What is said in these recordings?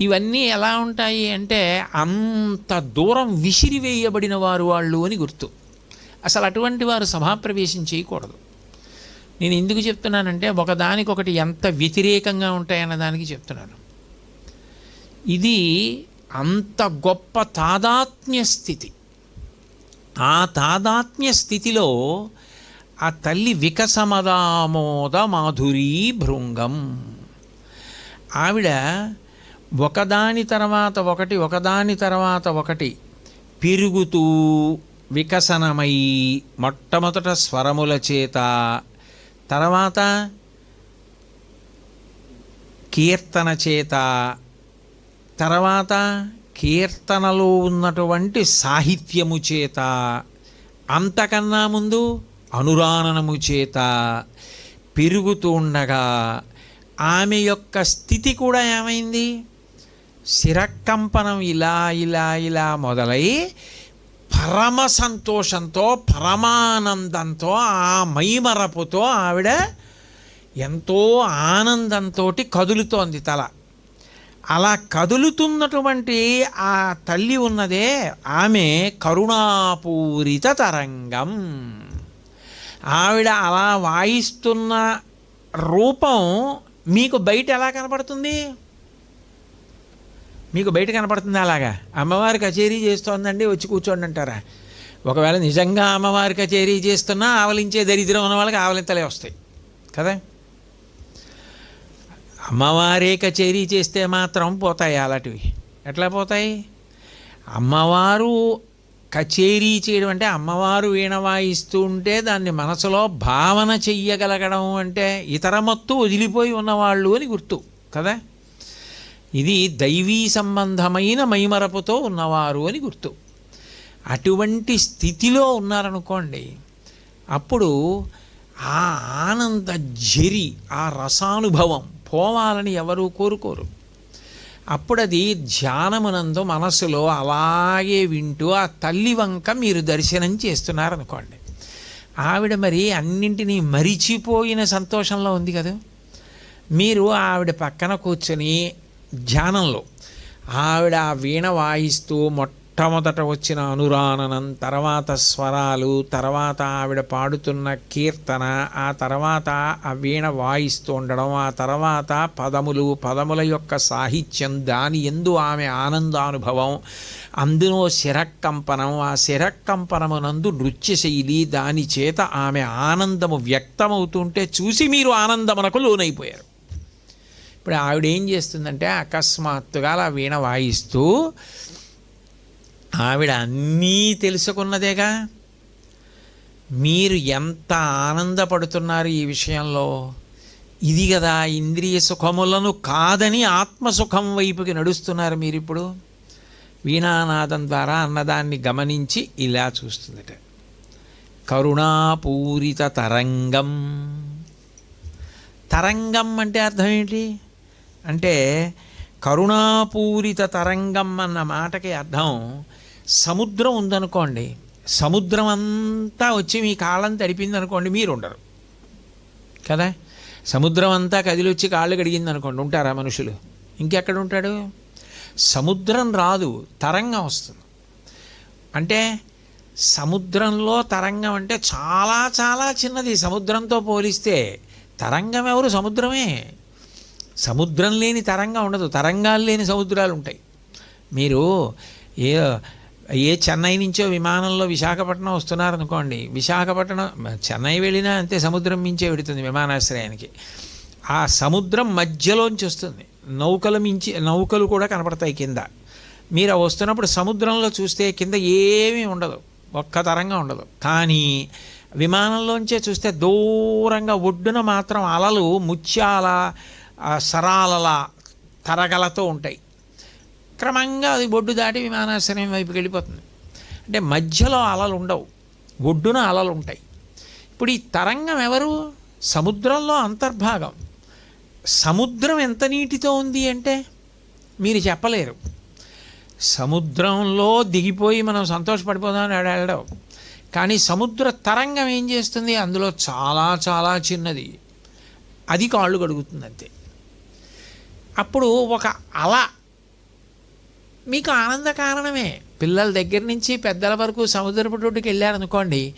ఇవన్నీ ఎలా ఉంటాయి అంటే అంత దూరం విసిరివేయబడిన వారు వాళ్ళు అని గుర్తు. అసలు అటువంటి వారు సభాప్రవేశం చేయకూడదు. నేను ఎందుకు చెప్తున్నానంటే ఒకదానికొకటి ఎంత వ్యతిరేకంగా ఉంటాయన్న దానికి చెప్తున్నాను. ఇది అంత గొప్ప తాదాత్మ్య స్థితి. ఆ తాదాత్మ్య స్థితిలో ఆ తల్లి వికసమదామోద మాధురీ భృంగం. ఆవిడ ఒకదాని తర్వాత ఒకటి ఒకదాని తర్వాత ఒకటి పెరుగుతూ వికసనమై మొట్టమొదట స్వరముల చేత తర్వాత కీర్తన చేత తర్వాత కీర్తనలో ఉన్నటువంటి సాహిత్యము చేత అంతకన్నా ముందు అనురాణనము చేత పెరుగుతూ ఉండగా ఆమె యొక్క స్థితి కూడా ఏమైంది? శిరకంపనం ఇలా ఇలా ఇలా మొదలై పరమ సంతోషంతో పరమానందంతో ఆ మైమరపుతో ఆవిడ ఎంతో ఆనందంతో కదులుతోంది తల. అలా కదులుతున్నటువంటి ఆ తల్లి ఉన్నదే ఆమె కరుణాపూరిత తరంగం. ఆవిడ అలా వాయిస్తున్న రూపం మీకు బయట ఎలా కనపడుతుంది? మీకు బయట కనపడుతుంది అలాగా? అమ్మవారి కచేరీ చేస్తోందండి వచ్చి కూర్చోండి అంటారా? ఒకవేళ నిజంగా అమ్మవారి కచేరీ చేస్తున్నా ఆవలించే దరిద్రం ఉన్న వాళ్ళకి ఆవలింతలే వస్తాయి. కదా? అమ్మవారే కచేరీ చేస్తే మాత్రం పోతాయి అలాంటివి. ఎట్లా పోతాయి? అమ్మవారు కచేరీ చేయడం అంటే అమ్మవారు వీణ వాయిస్తూ ఉంటే దాన్ని మనసులో భావన చెయ్యగలగడం అంటే ఇతర మత్తు వదిలిపోయి ఉన్నవాళ్ళు అని గుర్తు. కదా? ఇది దైవీ సంబంధమైన మైమరపుతో ఉన్నవారు అని గుర్తు. అటువంటి స్థితిలో ఉన్నారనుకోండి అప్పుడు ఆ ఆనంద జరి ఆ రసానుభవం పోవాలని ఎవరూ కోరుకోరు. అప్పుడు అది ధ్యానమునందు మనసులో అలాగే వింటూ ఆ తల్లి వంక మీరు దర్శనం చేస్తున్నారనుకోండి. ఆవిడ మరి అన్నింటినీ మరిచిపోయిన సంతోషంలో ఉంది కదా. మీరు ఆవిడ పక్కన కూర్చొని ధ్యానంలో. ఆవిడ ఆ వీణ వాయిస్తూ మొట్టమొదట వచ్చిన అనురాననం తర్వాత స్వరాలు తర్వాత ఆవిడ పాడుతున్న కీర్తన ఆ తర్వాత ఆ వీణ వాయిస్తూ ఉండడం ఆ తర్వాత పదములు పదముల యొక్క సాహిత్యం దాని ఎందు ఆమె ఆనందానుభవం అందులో శిరకంపనం ఆ శిరకంపనమునందు నృత్య శైలి దాని చేత ఆమె ఆనందము వ్యక్తమవుతుంటే చూసి మీరు ఆనందమునకు లోనైపోయారు. ఇప్పుడు ఆవిడ ఏం చేస్తుందంటే అకస్మాత్తుగా అలా వీణ వాయిస్తూ ఆవిడ అన్నీ తెలుసుకున్నదేగా. మీరు ఎంత ఆనందపడుతున్నారు ఈ విషయంలో? ఇది కదా ఇంద్రియ సుఖములను కాదని ఆత్మసుఖం వైపుకి నడుస్తున్నారు మీరు ఇప్పుడు వీణానాదం ద్వారా అన్నదాన్ని గమనించి ఇలా చూస్తుందట. కరుణాపూరిత తరంగం. తరంగం అంటే అర్థం ఏంటి? అంటే కరుణాపూరిత తరంగం అన్న మాటకి అర్థం. సముద్రం ఉందనుకోండి సముద్రం అంతా వచ్చి మీ కాళ్ళని తడిపింది అనుకోండి మీరు ఉండరు కదా? సముద్రం అంతా కదిలొచ్చి కాళ్ళు కడిగింది అనుకోండి ఉంటారా మనుషులు? ఇంకెక్కడ ఉంటాడు సముద్రం రాదు తరంగం వస్తుంది. అంటే సముద్రంలో తరంగం అంటే చాలా చాలా చిన్నది. సముద్రంతో పోలిస్తే తరంగం ఎవరు? సముద్రమే. సముద్రం లేని తరంగం ఉండదు. తరంగాలు లేని సముద్రాలు ఉంటాయి. మీరు ఏ ఏ చెన్నై నుంచో విమానంలో విశాఖపట్నం వస్తున్నారనుకోండి విశాఖపట్నం చెన్నై వెళ్ళినా అంతే సముద్రం మించే వెడుతుంది విమానాశ్రయానికి. ఆ సముద్రం మధ్యలోంచి వస్తుంది. నౌకలు మించి నౌకలు కూడా కనపడతాయి కింద. మీరు వస్తున్నప్పుడు సముద్రంలో చూస్తే కింద ఏమీ ఉండదు. ఒక్క తరంగా ఉండదు. కానీ విమానంలోంచే చూస్తే దూరంగా ఒడ్డున మాత్రం అలలు ముత్యాల సరాలల తరగలతో ఉంటాయి. క్రమంగా అది ఒడ్డు దాటి విమానాశ్రయం వైపుకి వెళ్ళిపోతుంది. అంటే మధ్యలో అలలు ఉండవు. ఒడ్డున అలలు ఉంటాయి. ఇప్పుడు ఈ తరంగం ఎవరు? సముద్రంలో అంతర్భాగం. సముద్రం ఎంత నీటితో ఉంది అంటే మీరు చెప్పలేరు. సముద్రంలో దిగిపోయి మనం సంతోషపడిపోదామని వెళ్ళడం. కానీ సముద్ర తరంగం ఏం చేస్తుంది? అందులో చాలా చాలా చిన్నది. అది కాళ్ళు కడుగుతుంది అంతే. అప్పుడు ఒక అల. మీకు ఆనంద కారణమే. పిల్లల దగ్గర నుంచి పెద్దల వరకు సముద్రపు రోడ్డుకి వెళ్ళారనుకోండి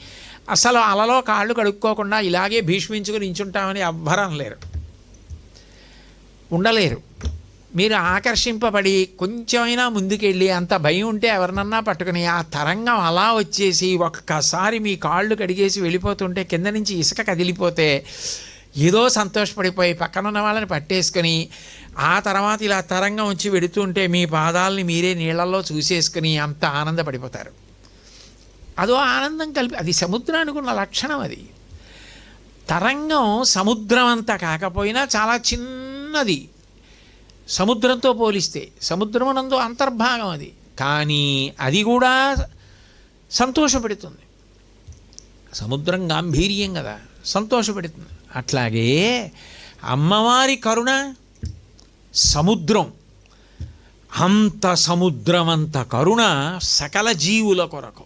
అసలు అలలో కాళ్ళు కడుక్కోకుండా ఇలాగే భీష్మించుకుని నించుంటామని ఎవ్వరం లేరు ఉండలేరు. మీరు ఆకర్షింపబడి కొంచెమైనా ముందుకెళ్ళి అంత భయం ఉంటే ఎవరినన్నా పట్టుకుని ఆ తరంగం అలా వచ్చేసి ఒక్కసారి మీ కాళ్ళు కడిగేసి వెళ్ళిపోతుంటే కింద నుంచి ఇసుక కదిలిపోతే ఏదో సంతోషపడిపోయి పక్కనున్న వాళ్ళని పట్టేసుకొని ఆ తర్వాత ఇలా తరంగం వచ్చి వెడుతుంటే మీ పాదాలని మీరే నీళ్ళల్లో చూసేసుకుని అంత ఆనందపడిపోతారు. అదో ఆనందం కలిపి అది సముద్రానికి ఉన్న లక్షణం అది. తరంగం సముద్రం అంతా కాకపోయినా చాలా చిన్నది. సముద్రంతో పోలిస్తే సముద్రమునందు అంతర్భాగం అది. కానీ అది కూడా సంతోషపెడుతుంది. సముద్రం గాంభీర్యం కదా సంతోషపెడుతుంది. అట్లాగే అమ్మవారి కరుణ సముద్రం. అంత సముద్రం అంత కరుణ సకల జీవుల కొరకు.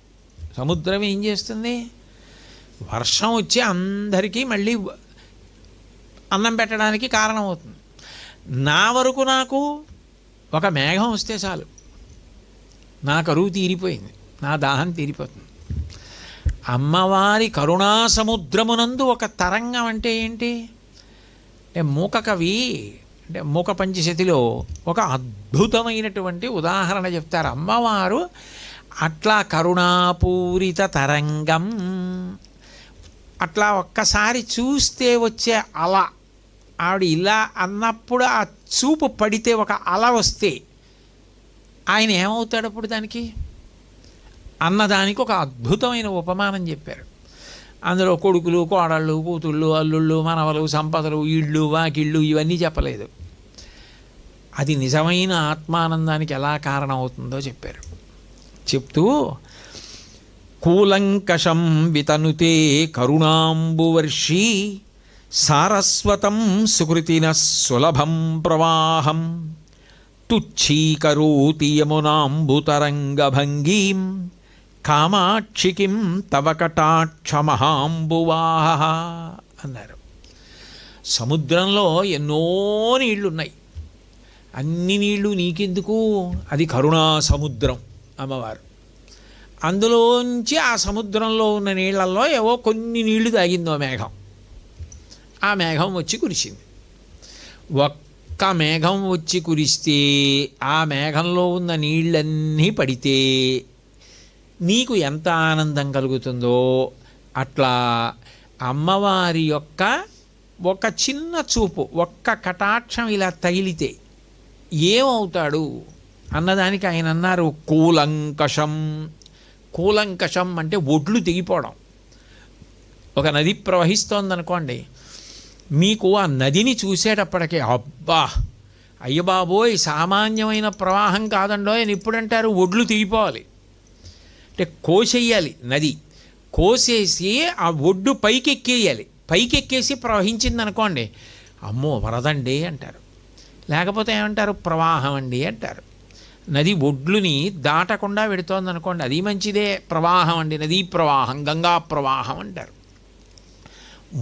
సముద్రం ఏం చేస్తుంది? వర్షం వచ్చి అందరికీ మళ్ళీ అన్నం పెట్టడానికి కారణమవుతుంది. నా వరకు నాకు ఒక మేఘం వస్తే చాలు. నా కరువు తీరిపోయింది. నా దాహం తీరిపోతుంది. అమ్మవారి కరుణా సముద్రమునందు ఒక తరంగం అంటే ఏంటి? అంటే మూక కవి అంటే మూక పంచశతిలో ఒక అద్భుతమైనటువంటి ఉదాహరణ చెప్తారు. అమ్మవారు అట్లా కరుణాపూరిత తరంగం అట్లా ఒక్కసారి చూస్తే వచ్చే అల ఆవిడ ఇలా అన్నప్పుడు ఆ చూపు పడితే ఒక అల వస్తే ఆయన ఏమవుతాడు అప్పుడు దానికి? అన్నదానికి ఒక అద్భుతమైన ఉపమానం చెప్పారు. అందులో కొడుకులు కోడళ్ళు కూతుళ్ళు అల్లుళ్ళు మనవలు సంపదలు ఇళ్ళు వాకిళ్ళు ఇవన్నీ చెప్పలేదు. అది నిజమైన ఆత్మానందానికి ఎలా కారణమవుతుందో చెప్పారు. చెప్తూ కూలంకషం వితనుతే కరుణాంబువర్షి సారస్వతం సుకృతిన సులభం ప్రవాహం తుచ్చీకరోతి యమునాంబుతరంగభంగీం కామాక్షికిం తవ కటాక్షమహాంబువాహ అన్నారు. సముద్రంలో ఎన్నో నీళ్ళున్నాయి. అన్ని నీళ్ళు నీకెందుకు? అది కరుణా సముద్రం అమ్మవారు. అందులోంచి ఆ సముద్రంలో ఉన్న నీళ్ళల్లో ఏవో కొన్ని నీళ్ళు తాగిందో మేఘం. ఆ మేఘం వచ్చి కురిసింది. ఒక్క మేఘం వచ్చి కురిస్తే ఆ మేఘంలో ఉన్న నీళ్ళన్నీ పడితే నీకు ఎంత ఆనందం కలుగుతుందో అట్లా అమ్మవారి యొక్క ఒక చిన్న చూపు ఒక్క కటాక్షం ఇలా తగిలితే ఏమవుతాడు? అన్నదానికి ఆయన అన్నారు కూలంకషం. కూలంకషం అంటే ఒడ్లు తెగిపోవడం. ఒక నది ప్రవహిస్తోందనుకోండి మీకు ఆ నదిని చూసేటప్పటికే అబ్బా! అయ్యబాబోయ్! సామాన్యమైన ప్రవాహం కాదండో అని ఎప్పుడంటారు ఒడ్లు తెగిపోవాలి. అంటే కోసేయాలి నది. కోసేసి ఆ ఒడ్డు పైకి ఎక్కేయాలి పైకి ఎక్కేసి ప్రవహించింది అనుకోండి అమ్మో వరదండి అంటారు. లేకపోతే ఏమంటారు? ప్రవాహం అండి అంటారు. నది ఒడ్లుని దాటకుండా పెడుతోంది అనుకోండి అది మంచిదే. ప్రవాహం అండి నదీ ప్రవాహం గంగా ప్రవాహం అంటారు.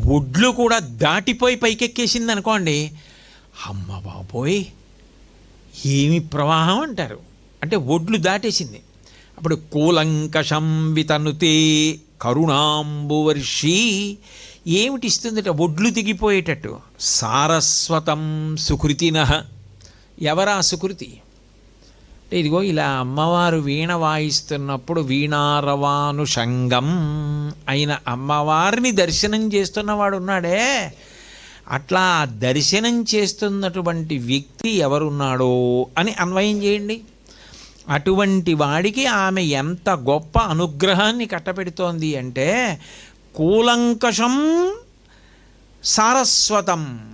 ఒడ్లు కూడా దాటిపోయి పైకెక్కేసింది అనుకోండి అమ్మ బాబోయ్ ఏమి ప్రవాహం అంటారు? అంటే ఒడ్లు దాటేసింది. అప్పుడు కూలంకషం వితనుతే కరుణాంబువర్షి. ఏమిటి ఇస్తుందట? ఒడ్లు దిగిపోయేటట్టు సారస్వతం సుకృతిన. ఎవరా సుకృతి? అంటే ఇదిగో ఇలా అమ్మవారు వీణ వాయిస్తున్నప్పుడు వీణారవానుషంగం అయిన అమ్మవారిని దర్శనం చేస్తున్నవాడు ఉన్నాడే. అట్లా దర్శనం చేస్తున్నటువంటి వ్యక్తి ఎవరున్నాడో అని అన్వయం చేయండి. అటువంటి వాడికి ఆమె ఎంత గొప్ప అనుగ్రహాన్ని కట్టపెడుతోంది అంటే కూలంకషం సారస్వతం.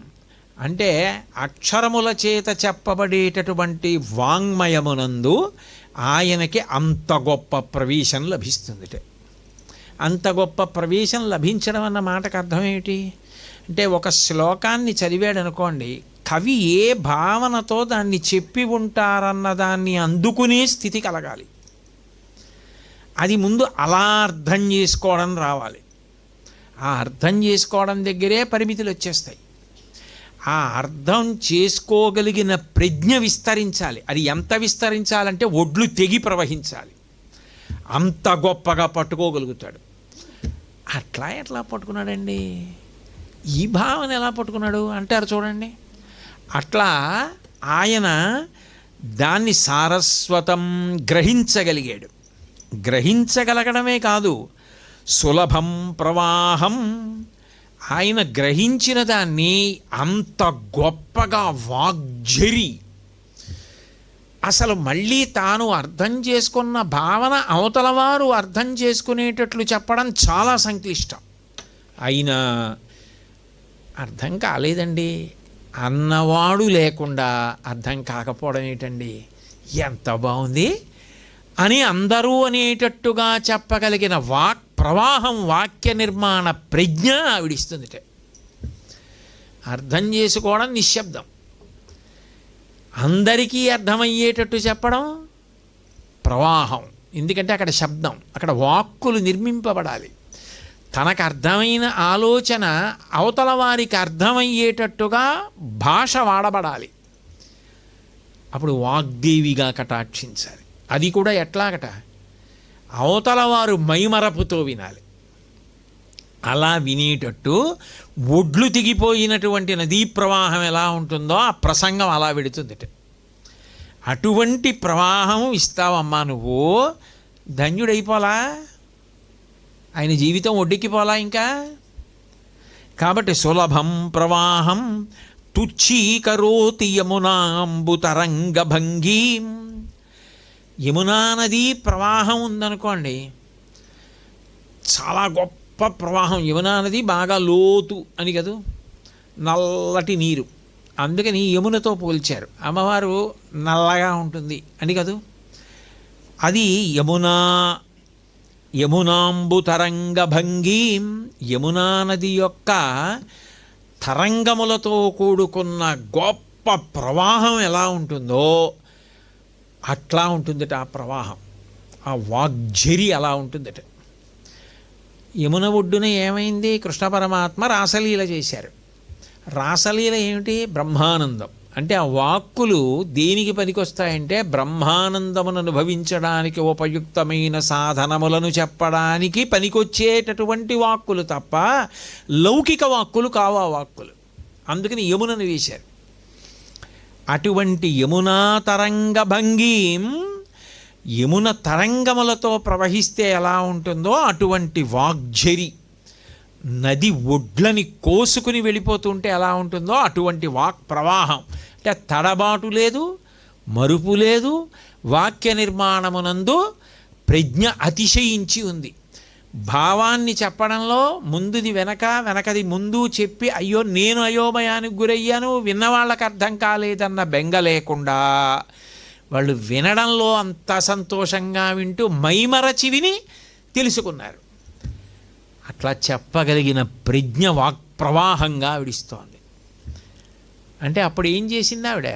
అంటే అక్షరముల చేత చెప్పబడేటటువంటి వాంగ్మయమునందు ఆయనకి అంత గొప్ప ప్రవేశం లభిస్తుందిట. అంత గొప్ప ప్రవేశం లభించడం అన్న మాటకు అర్థం ఏమిటి? అంటే ఒక శ్లోకాన్ని చదివాడనుకోండి కవి ఏ భావనతో దాన్ని చెప్పి ఉంటారన్న దాన్ని అందుకునే స్థితి కలగాలి. అది ముందు అలా అర్థం చేసుకోవడం రావాలి. ఆ అర్థం చేసుకోవడం దగ్గరే పరిమితులు వచ్చేస్తాయి. ఆ అర్థం చేసుకోగలిగిన ప్రజ్ఞ విస్తరించాలి. అది ఎంత విస్తరించాలంటే ఒడ్లు తెగి ప్రవహించాలి. అంత గొప్పగా పట్టుకోగలుగుతాడు. అట్లా ఎట్లా పట్టుకున్నాడండి? ఈ భావన ఎలా పట్టుకున్నాడు? అంటారు చూడండి. అట్లా ఆయన దాన్ని సారస్వతం గ్రహించగలిగాడు. గ్రహించగలగడమే కాదు సులభం ప్రవాహం. ఆయన గ్రహించిన దాన్ని అంత గొప్పగా వాగ్జరి. అసలు మళ్ళీ తాను అర్థం చేసుకున్న భావన అవతలవారు అర్థం చేసుకునేటట్లు చెప్పడం చాలా సంక్లిష్టం. అయినా అర్థం కాలేదండి. అన్నవాడు లేకుండా అర్థం కాకపోవడం ఏంటండి? ఎంత బాగుంది? అని అందరూ అనేటట్టుగా చెప్పగలిగిన వాక్ ప్రవాహం వాక్య నిర్మాణ ప్రజ్ఞ ఆవిడిస్తుందిట. అర్థం చేసుకోవడం నిశ్శబ్దం. అందరికీ అర్థమయ్యేటట్టు చెప్పడం ప్రవాహం. ఎందుకంటే అక్కడ శబ్దం అక్కడ వాక్కులు నిర్మింపబడాలి. తనకు అర్థమైన ఆలోచన అవతల వారికి అర్థమయ్యేటట్టుగా భాష వాడబడాలి. అప్పుడు వాగ్దేవిగా కటాక్షించాలి. అది కూడా ఎట్లాగట? అవతల వారు మైమరపుతో వినాలి. అలా వినేటట్టు ఒడ్లు తిగిపోయినటువంటి నదీ ప్రవాహం ఎలా ఉంటుందో ఆ ప్రసంగం అలా విడుతుంది అటువంటి ప్రవాహం ఇస్తావమ్మా నువ్వు. ధన్యుడైపోలా? ఆయన జీవితం ఒడ్డెక్కిపోలా ఇంకా? కాబట్టి సులభం ప్రవాహం తుచ్చీకరోతి యమునాంబుతరంగభంగీం యమునా నది ప్రవాహం ఉందనుకోండి చాలా గొప్ప ప్రవాహం. యమునా నది బాగా లోతు అని కదూ? నల్లటి నీరు. అందుకని యమునతో పోల్చారు. అమ్మవారు నల్లగా ఉంటుంది అని కదూ? అది యమునా యమునాంబు తరంగ భంగీం యమునా నది యొక్క తరంగములతో కూడుకున్న గొప్ప ప్రవాహం ఎలా ఉంటుందో అట్లా ఉంటుందట ఆ ప్రవాహం. ఆ వాగ్జరి అలా ఉంటుందట. యమున ఒడ్డున ఏమైంది? కృష్ణ పరమాత్మ రాసలీల చేశారు. రాసలీల ఏమిటి? బ్రహ్మానందం. అంటే ఆ వాక్కులు దేనికి పనికొస్తాయంటే బ్రహ్మానందమును అనుభవించడానికి ఉపయుక్తమైన సాధనములను చెప్పడానికి పనికొచ్చేటటువంటి వాక్కులు తప్ప లౌకిక వాక్కులు కావా వాక్కులు. అందుకని యమునను వేశారు. అటువంటి యమునా తరంగ భంగీం యమున తరంగములతో ప్రవహిస్తే ఎలా ఉంటుందో అటువంటి వాగ్జరి నది ఒడ్లని కోసుకుని వెళ్ళిపోతుంటే ఎలా ఉంటుందో అటువంటి వాక్ ప్రవాహం. అంటే తడబాటు లేదు మరుపు లేదు వాక్య నిర్మాణమునందు ప్రజ్ఞ అతిశయించి ఉంది. భావాన్ని చెప్పడంలో ముందుది వెనక వెనకది ముందు చెప్పి అయ్యో నేను అయోమయానికి గురయ్యాను విన్నవాళ్ళకి అర్థం కాలేదన్న బెంగ లేకుండా వాళ్ళు వినడంలో అంత సంతోషంగా వింటూ మైమరచి విని తెలుసుకున్నారు. అట్లా చెప్పగలిగిన ప్రజ్ఞ వాక్ ప్రవాహంగా విడిస్తోంది. అంటే అప్పుడు ఏం చేసింది ఆవిడ?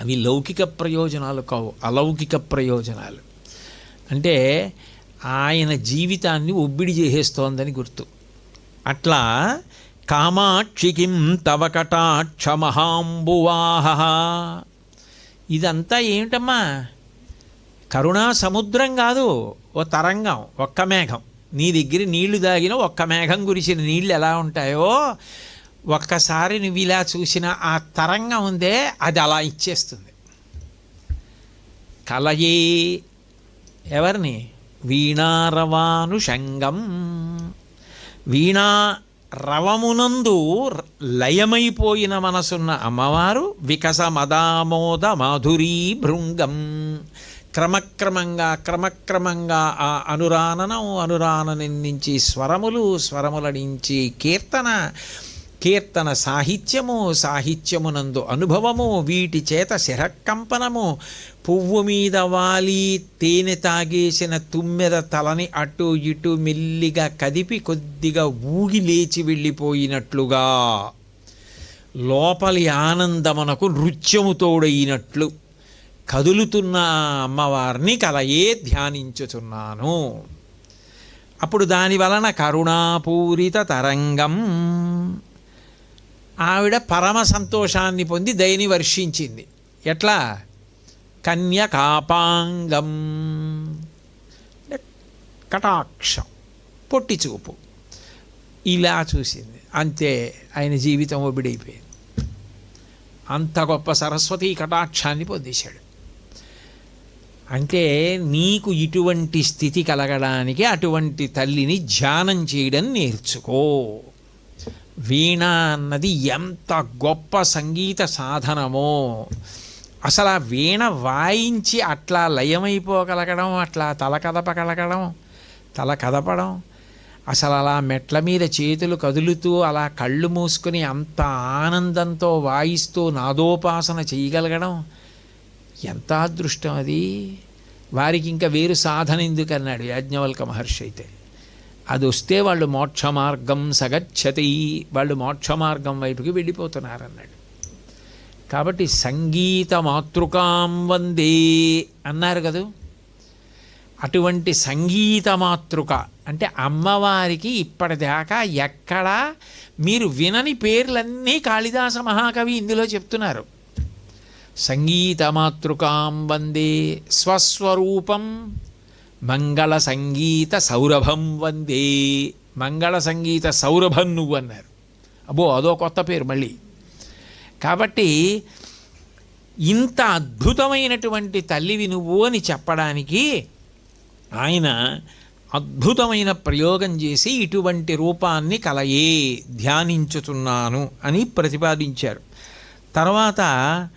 అవి లౌకిక ప్రయోజనాలు కావు అలౌకిక ప్రయోజనాలు. అంటే ఆయన జీవితాన్ని ఒబ్బిడి చేసేస్తోందని గుర్తు. అట్లా కామాక్షికిం తవ కటాక్ష మహాంబువాహ. ఇదంతా ఏమిటమ్మా? కరుణా సముద్రం కాదు ఓ తరంగం ఒక్క మేఘం. నీ దగ్గర నీళ్ళు దాగిన ఒక్క మేఘం గురిసిన నీళ్ళు ఎలా ఉంటాయో ఒక్కసారి నువ్వు ఇలా చూసిన ఆ తరంగం ఉందే అది అలా ఇచ్చేస్తుంది. కలయే ఎవరిని? వీణారవానుషంగం వీణా రవమునందు లయమైపోయిన మనసున్న అమ్మవారు వికస మదామోద మాధురీ భృంగం. క్రమక్రమంగా క్రమక్రమంగా ఆ అనురాననం అనురాననం నుంచి స్వరములు స్వరముల నుంచి కీర్తన కీర్తన సాహిత్యము సాహిత్యమునందు అనుభవము వీటి చేత శిరకంపనము పువ్వు మీద వాలి తేనె తాగేసిన తుమ్మెద తలని అటు ఇటు మెల్లిగా కదిపి కొద్దిగా ఊగి లేచి వెళ్ళిపోయినట్లుగా. లోపలి ఆనందమునకు నృత్యము తోడైనట్లు కదులుతున్న అమ్మవారిని కలయే ధ్యానించుచున్నాను. అప్పుడు దాని వలన కరుణాపూరిత తరంగం ఆవిడ పరమ సంతోషాన్ని పొంది దయని వర్షించింది. ఎట్లా? కన్యకాపాంగం. అంటే కటాక్షం. పొట్టి చూపు ఇలా చూసింది. అంతే ఆయన జీవితం ఒబిడైపోయింది. అంత గొప్ప సరస్వతి కటాక్షాన్ని పొందేశాడు. అంటే నీకు ఇటువంటి స్థితి కలగడానికి అటువంటి తల్లిని ధ్యానం చేయడం నేర్చుకో. వీణ అన్నది ఎంత గొప్ప సంగీత సాధనమో. అసలు ఆ వీణ వాయించి అట్లా లయమైపోగలగడం అట్లా తల కదపగలగడం తల కదపడం అసలు అలా మెట్ల మీద చేతులు కదులుతూ అలా కళ్ళు మూసుకుని అంత ఆనందంతో వాయిస్తూ నాదోపాసన చేయగలగడం ఎంత అదృష్టం అది. వారికి ఇంకా వేరు సాధన ఎందుకన్నాడు యాజ్ఞవల్క మహర్షి అయితే. అది వస్తే వాళ్ళు మోక్ష మార్గం సగచ్చతి. వాళ్ళు మోక్ష మార్గం వైపుకి వెళ్ళిపోతున్నారన్నాడు. కాబట్టి సంగీత మాతృకాం వందే అన్నారు కదూ. అటువంటి సంగీత మాతృక అంటే అమ్మవారికి ఇప్పటిదాకా ఎక్కడా మీరు వినని పేర్లన్నీ కాళిదాస మహాకవి ఇందులో చెప్తున్నారు. సంగీత మాతృకాం వందే స్వస్వరూపం మంగళ సంగీత సౌరభం వందే. మంగళ సంగీత సౌరభం నువ్వు అన్నారు. అబ్బో అదో కొత్త పేరు మళ్ళీ. కాబట్టి ఇంత అద్భుతమైనటువంటి తల్లివి నువ్వు అని చెప్పడానికి ఆయన అద్భుతమైన ప్రయోగం చేసి ఇటువంటి రూపాన్ని కలయే ధ్యానించుతున్నాను అని ప్రతిపాదించారు. తర్వాత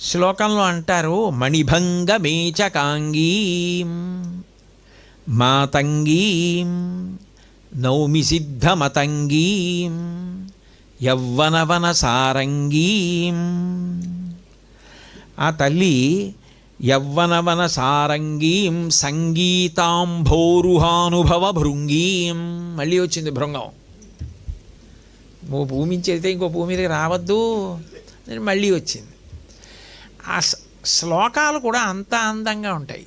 శ్లోకంలో అంటారు మణిభంగ మేచకాంగీ మాతంగీం నౌమి సిద్ధమతంగీం యవ్వనవన సారంగీం ఆ తల్లి యవ్వనవన సారంగీం సంగీతాంభోరుహానుభవ భృంగీం మళ్ళీ వచ్చింది భృంగం. ఓ భూమి నుంచి వెళ్తే ఇంకో భూమి మీదకి రావద్దు. మళ్ళీ వచ్చింది. ఆ శ్లోకాలు కూడా అంత అందంగా ఉంటాయి.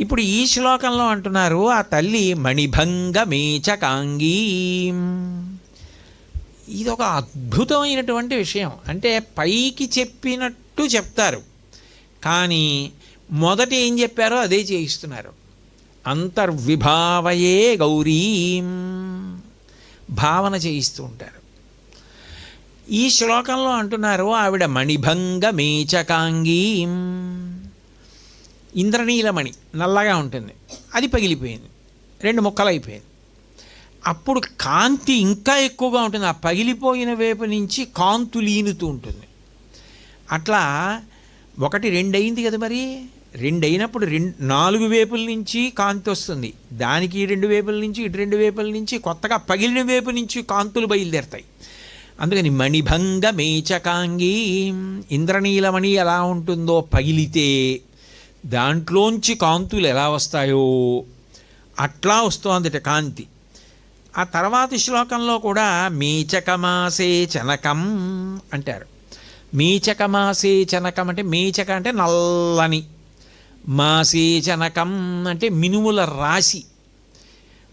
ఇప్పుడు ఈ శ్లోకంలో అంటున్నారు ఆ తల్లి మణిభంగమేచకాంగీ. ఇది ఒక అద్భుతమైనటువంటి విషయం. అంటే పైకి చెప్పినట్టు చెప్తారు. కానీ మొదట ఏం చెప్పారో అదే చేయిస్తున్నారు. అంతర్విభావయే గౌరీం. భావన చేయిస్తూ ఉంటారు. ఈ శ్లోకంలో అంటున్నారు ఆవిడ మణిభంగమేచకాంగీం. ఇంద్రనీలమణి నల్లగా ఉంటుంది. అది పగిలిపోయింది. రెండు ముక్కలు అయిపోయింది అప్పుడు కాంతి ఇంకా ఎక్కువగా ఉంటుంది. ఆ పగిలిపోయిన వైపు నుంచి కాంతు లీనుతూ ఉంటుంది. అట్లా ఒకటి రెండు అయింది కదా మరి? రెండు అయినప్పుడు రెండు నాలుగు వేపుల నుంచి కాంతి వస్తుంది. దానికి రెండు వేపుల నుంచి ఇటు రెండు వేపుల నుంచి కొత్తగా పగిలిన వేపు నుంచి కాంతులు బయలుదేరుతాయి. అందుకని మణిభంగ మేచకాంగి ఇంద్రనీలమణి ఎలా ఉంటుందో పగిలితే దాంట్లోంచి కాంతులు ఎలా వస్తాయో అట్లా వస్తోందిట కాంతి. ఆ తర్వాతి శ్లోకంలో కూడా మీచకమాసే చనకం అంటారు. మీచకమాసే చనకం అంటే మీచక అంటే నల్లని. మాసే చనకం అంటే మినుముల రాశి.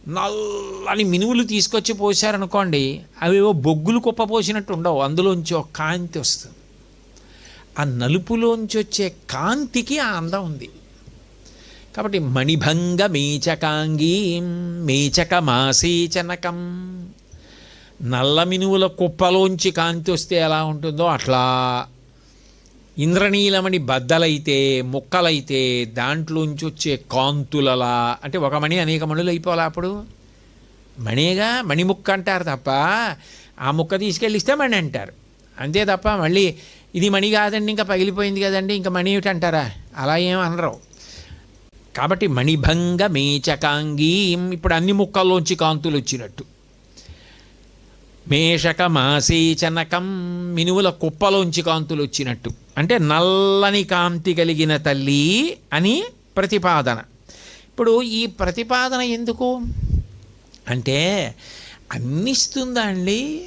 నల్లని మినుములు తీసుకొచ్చి పోసారనుకోండి అవేవో బొగ్గులు కుప్ప పోసినట్టు ఉండవు అందులోంచి ఒక కాంతి వస్తుంది. ఆ నలుపులోంచి వచ్చే కాంతికి ఆ అందం ఉంది. కాబట్టి మణిభంగ మేచకాంగీ మేచక మాసీచనకం నల్ల మినువుల కుప్పలోంచి కాంతి వస్తే ఎలా ఉంటుందో అట్లా. ఇంద్రనీలమణి బద్దలైతే ముక్కలైతే దాంట్లోంచి వచ్చే కాంతులలా. అంటే ఒక మణి అనేక మణులు అయిపోవాలి అప్పుడు? మణిగా మణిముక్క అంటారు తప్ప ఆ ముక్క తీసుకెళ్ళిస్తే మణి అంటారు. అంతే తప్ప మళ్ళీ ఇది మణి కాదండి ఇంకా పగిలిపోయింది కదండి ఇంకా మణి ఏమిటి అంటారా అలా ఏం అనరు. కాబట్టి మణిభంగ మేచకాంగీ ఇప్పుడు అన్ని ముక్కల్లోంచి కాంతులు వచ్చినట్టు. మేషక మాసీచనకం మినువుల కుప్పలోంచి కాంతులు వచ్చినట్టు. అంటే నల్లని కాంతి కలిగిన తల్లి అని ప్రతిపాదన. ఇప్పుడు ఈ ప్రతిపాదన ఎందుకు? అంటే అన్నిస్తుందా అండి?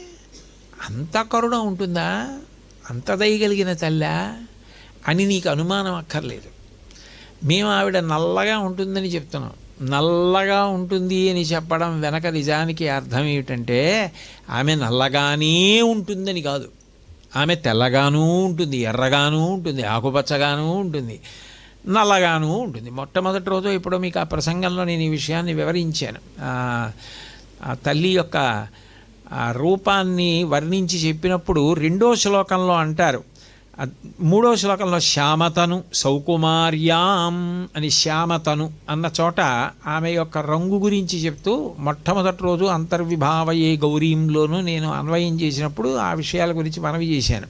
అంత కరుణ ఉంటుందా? అంత దయగలిగిన తల్లా అని నీకు అనుమానం అక్కర్లేదు. మేము ఆవిడ నల్లగా ఉంటుందని చెప్తున్నాం. నల్లగా ఉంటుంది అని చెప్పడం వెనక నిజానికి అర్థం ఏమిటంటే ఆమె నల్లగానే ఉంటుందని కాదు. ఆమె తెల్లగానూ ఉంటుంది ఎర్రగానూ ఉంటుంది ఆకుపచ్చగానూ ఉంటుంది నల్లగానూ ఉంటుంది. మొట్టమొదటి రోజు ఇప్పుడు మీకు ఆ ప్రసంగంలో నేను ఈ విషయాన్ని వివరించాను. ఆ, ఆ తల్లి యొక్క ఆ రూపాన్ని వర్ణించి చెప్పినప్పుడు రెండో శ్లోకంలో అంటారు. మూడో శ్లోకంలో శ్యామతను సౌకుమార్యాం అని శ్యామతను అన్న చోట ఆమె యొక్క రంగు గురించి చెప్తూ మొట్టమొదటి రోజు అంతర్విభావయే గౌరీంలోనూ నేను అన్వయం చేసినప్పుడు ఆ విషయాల గురించి మనవి చేశాను.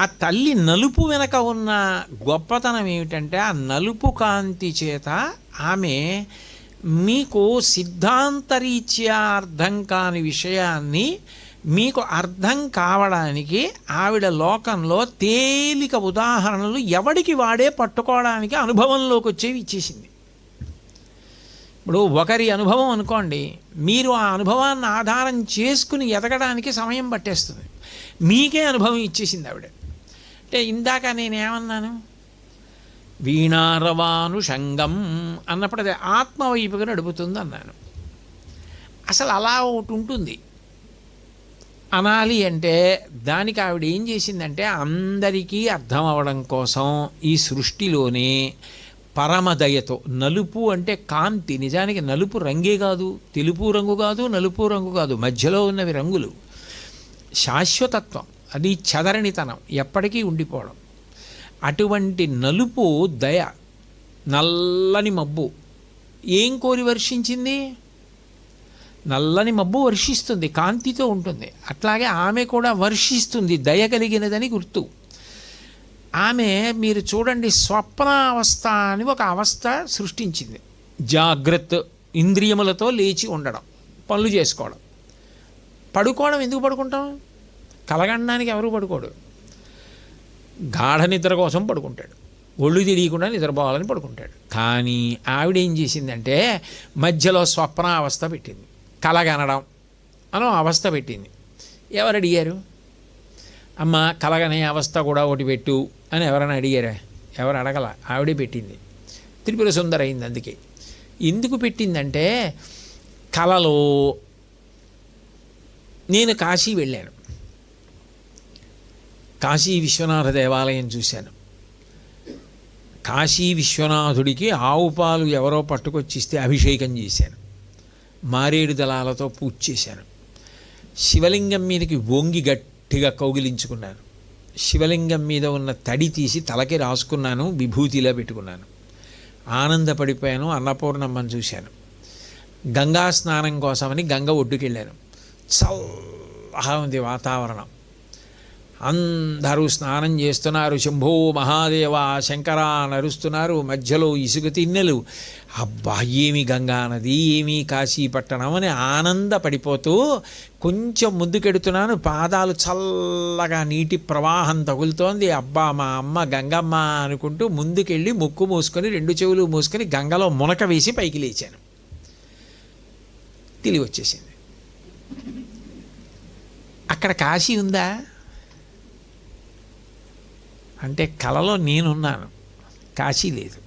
ఆ తల్లి నలుపు వెనక ఉన్న గొప్పతనం ఏమిటంటే ఆ నలుపు కాంతి చేత ఆమె మీకు సిద్ధాంతరీత్యా అర్థం కాని విషయాన్ని మీకు అర్థం కావడానికి ఆవిడ లోకంలో తేలిక ఉదాహరణలు ఎవడికి వాడే పట్టుకోవడానికి అనుభవంలోకి వచ్చేవి ఇచ్చేసింది. ఇప్పుడు ఒకరి అనుభవం అనుకోండి మీరు ఆ అనుభవాన్ని ఆధారం చేసుకుని ఎదగడానికి సమయం పట్టేస్తుంది. మీకే అనుభవం ఇచ్చేసింది ఆవిడ. అంటే ఇందాక నేనేమన్నాను వీణారవానుషంగం అన్నప్పుడు అది ఆత్మవైపుగా నడుపుతుంది అన్నాను. అసలు అలా ఒకటి ఉంటుంది. అనాలి అంటే దానికి ఆవిడ ఏం చేసిందంటే అందరికీ అర్థం అవడం కోసం ఈ సృష్టిలోనే పరమదయతో నలుపు అంటే కాంతి నిజానికి నలుపు రంగే కాదు తెలుపు రంగు కాదు నలుపు రంగు కాదు మధ్యలో ఉన్నవి రంగులు. శాశ్వతత్వం అది చదరనితనం ఎప్పటికీ ఉండిపోవడం. అటువంటి నలుపు దయ నల్లని మబ్బు. ఏం కోరి వర్షించింది? నల్లని మబ్బు వర్షిస్తుంది కాంతితో ఉంటుంది. అట్లాగే ఆమె కూడా వర్షిస్తుంది దయ కలిగినదని గుర్తు. ఆమె మీరు చూడండి స్వప్నావస్థ అని ఒక అవస్థ సృష్టించింది. జాగ్రత్త ఇంద్రియములతో లేచి ఉండడం పనులు చేసుకోవడం. పడుకోవడం ఎందుకు పడుకుంటాం? కలగడానికి ఎవరు పడుకోడు. గాఢ నిద్ర కోసం పడుకుంటాడు. ఒళ్ళు తెలియకుండా నిద్రపోవాలని పడుకుంటాడు. కానీ ఆవిడ ఏం చేసిందంటే మధ్యలో స్వప్న అవస్థ పెట్టింది. కలగనడం అనో అవస్థ పెట్టింది. ఎవరు అడిగారు? అమ్మ కలగనే అవస్థ కూడా ఒకటి పెట్టు అని ఎవరైనా అడిగారా? ఎవరు అడగల? ఆవిడే పెట్టింది. త్రిపుర సుందర అయింది అందుకే. ఎందుకు పెట్టిందంటే కలలో నేను కాశీ వెళ్ళాను. కాశీ విశ్వనాథ దేవాలయం చూశాను. కాశీ విశ్వనాథుడికి ఆవు పాలు ఎవరో పట్టుకొచ్చిస్తే అభిషేకం చేశాను. మారేడు దళాలతో పూజ చేశాను. శివలింగం మీదకి వంగి గట్టిగా కౌగిలించుకున్నాను. శివలింగం మీద ఉన్న తడి తీసి తలకి రాసుకున్నాను విభూతిలా పెట్టుకున్నాను. ఆనందపడిపోయాను అన్నపూర్ణమ్మని చూశాను. గంగా స్నానం కోసమని గంగ ఒడ్డుకెళ్ళాను. చల్లగా ఉంది వాతావరణం. అందరూ స్నానం చేస్తున్నారు. శంభో మహాదేవ శంకర నరుస్తున్నారు మధ్యలో ఇసుక తిన్నెలు. అబ్బా ఏమి గంగా నది ఏమి కాశీ పట్టణం అని ఆనందపడిపోతూ కొంచెం ముందుకెడుతున్నాను పాదాలు చల్లగా నీటి ప్రవాహం తగులుతోంది. అబ్బా మా అమ్మ గంగమ్మ అనుకుంటూ ముందుకెళ్ళి ముక్కు మూసుకొని రెండు చెవులు మూసుకొని గంగలో మునక వేసి పైకి లేచాను. తిరిగి వచ్చేసింది. అక్కడ కాశీ ఉందా? అంటే కలలో నేనున్నాను. కాశీ లేదు.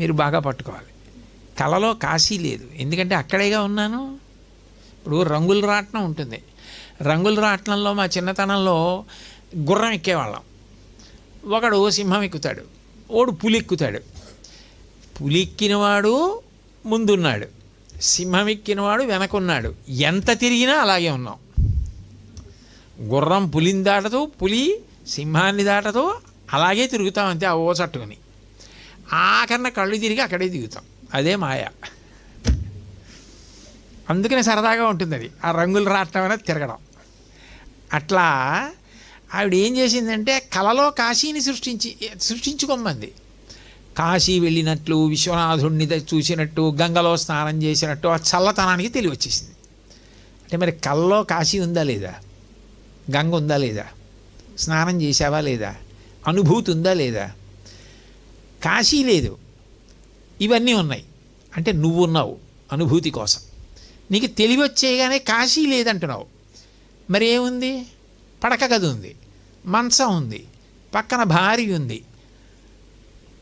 మీరు బాగా పట్టుకోవాలి. కలలో కాశీ లేదు. ఎందుకంటే అక్కడేగా ఉన్నాను? ఇప్పుడు రంగుల రాట్నం ఉంటుంది. రంగుల రాట్నంలో మా చిన్నతనంలో గుర్రం ఎక్కేవాళ్ళం. ఒకడు సింహం ఎక్కుతాడు. ఓడు పులి ఎక్కుతాడు. పులి ఎక్కినవాడు ముందున్నాడు. సింహం ఎక్కినవాడు వెనకున్నాడు. ఎంత తిరిగినా అలాగే ఉన్నాం. గుర్రం పులిని దాటదు. పులి సింహాన్ని దాటదు అలాగే తిరుగుతాం అంతే ఆ ఓ చట్టుకుని. ఆఖరణ కళ్ళు తిరిగి అక్కడే దిగుతాం. అదే మాయ. అందుకనే సరదాగా ఉంటుంది అది ఆ రంగులు రావటం అనేది తిరగడం. అట్లా ఆవిడ ఏం చేసిందంటే కలలో కాశీని సృష్టించి సృష్టించుకోమంది కాశీ వెళ్ళినట్లు విశ్వనాథుడిని చూసినట్టు గంగలో స్నానం చేసినట్టు ఆ చల్లతనానికి తెలివి వచ్చేసింది అంటే మరి కళ్ళలో కాశీ ఉందా లేదా? గంగ ఉందా లేదా? స్నానం చేసావా లేదా? అనుభూతి ఉందా లేదా? కాశీ లేదు. ఇవన్నీ ఉన్నాయి. అంటే నువ్వున్నావు అనుభూతి కోసం. నీకు తెలివి వచ్చేయగానే కాశీ లేదంటున్నావు. మరి ఏముంది పడక గది ఉంది. మంచం ఉంది. పక్కన భార్య ఉంది.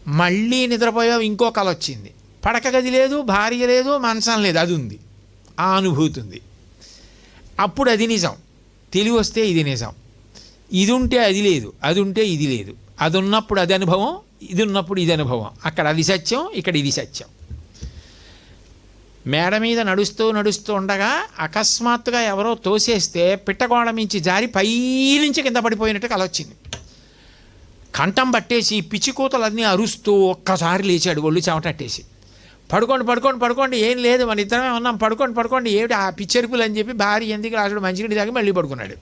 మళ్ళీ నిద్రపోయావు ఇంకో కల వచ్చింది. పడక గది లేదు భార్య లేదు మంచం లేదు అది ఉంది. ఆ అనుభూతి ఉంది. అప్పుడు అది నిజం. తెలివి వస్తే ఇది నిజం. ఇది ఉంటే అది లేదు అది ఉంటే ఇది లేదు. అది ఉన్నప్పుడు అది అనుభవం ఇది ఉన్నప్పుడు ఇది అనుభవం. అక్కడ అది సత్యం ఇక్కడ ఇది సత్యం. మేడ మీద నడుస్తూ నడుస్తూ ఉండగా అకస్మాత్తుగా ఎవరో తోసేస్తే పిట్టగోడ మించి జారి పైనుంచి కింద పడిపోయినట్టు కలొచ్చింది కంఠం పట్టేసి పిచ్చికూతలన్నీ అరుస్తూ ఒక్కసారి లేచాడు ఒళ్ళు చెమటట్టేసి పడుకోండి పడుకోండి పడుకోండి ఏం లేదు మన ఇద్దరమే ఉన్నాం పడుకోండి పడుకోండి ఏమిటి ఆ పిచ్చెరుపులు అని చెప్పి భార్య ఎందుకు రాసుడు మంచినీటి దాకా మళ్ళీ పడుకున్నాడు.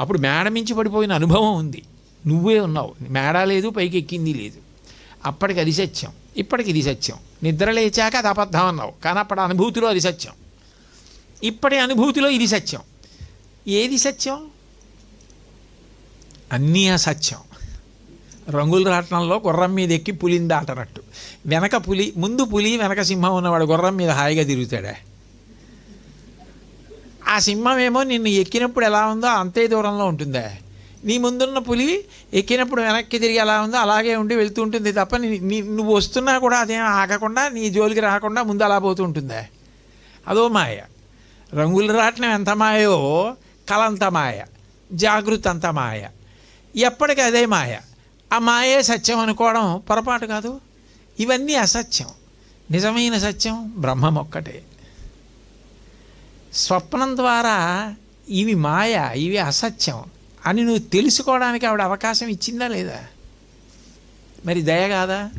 అప్పుడు మేడ మించి పడిపోయిన అనుభవం ఉంది. నువ్వే ఉన్నావు. మేడ లేదు పైకి ఎక్కింది లేదు. అప్పటికి అది సత్యం. ఇప్పటికి ఇది సత్యం. నిద్ర లేచాక అది అబద్ధం అన్నావు. కానీ అప్పటి అనుభూతిలో అది సత్యం. ఇప్పటి అనుభూతిలో ఇది సత్యం. ఏది సత్యం? అన్నీ అసత్యం. రంగులు రాట్నంలో గుర్రం మీద ఎక్కి పులిని దాటనట్టు. వెనక పులి ముందు పులి వెనక సింహం ఉన్నవాడు గుర్రం మీద హాయిగా తిరుగుతాడా? ఆ సింహం ఏమో నిన్ను ఎక్కినప్పుడు ఎలా ఉందో అంతే దూరంలో ఉంటుందా. నీ ముందున్న పులి ఎక్కినప్పుడు వెనక్కి తిరిగి ఎలా ఉందో అలాగే ఉండి వెళ్తూ ఉంటుంది తప్ప నీ- నువ్వు వస్తున్నా కూడా అదేం ఆగకుండా నీ జోలికి రాకుండా ముందు అలా పోతూ ఉంటుందా. అదో మాయ. రంగులు రాట్నం ఎంత మాయో? కలంత మాయ. జాగృత అంత మాయ. ఎప్పటికీ అదే మాయ. ఆ మాయే సత్యం అనుకోవడం పొరపాటు కాదు. ఇవన్నీ అసత్యం. నిజమైన సత్యం బ్రహ్మం ఒక్కటే. స్వప్నం ద్వారా ఇవి మాయ ఇవి అసత్యం అని నువ్వు తెలుసుకోవడానికి ఆవిడ అవకాశం ఇచ్చిందా లేదా? మరి దయ కాదా?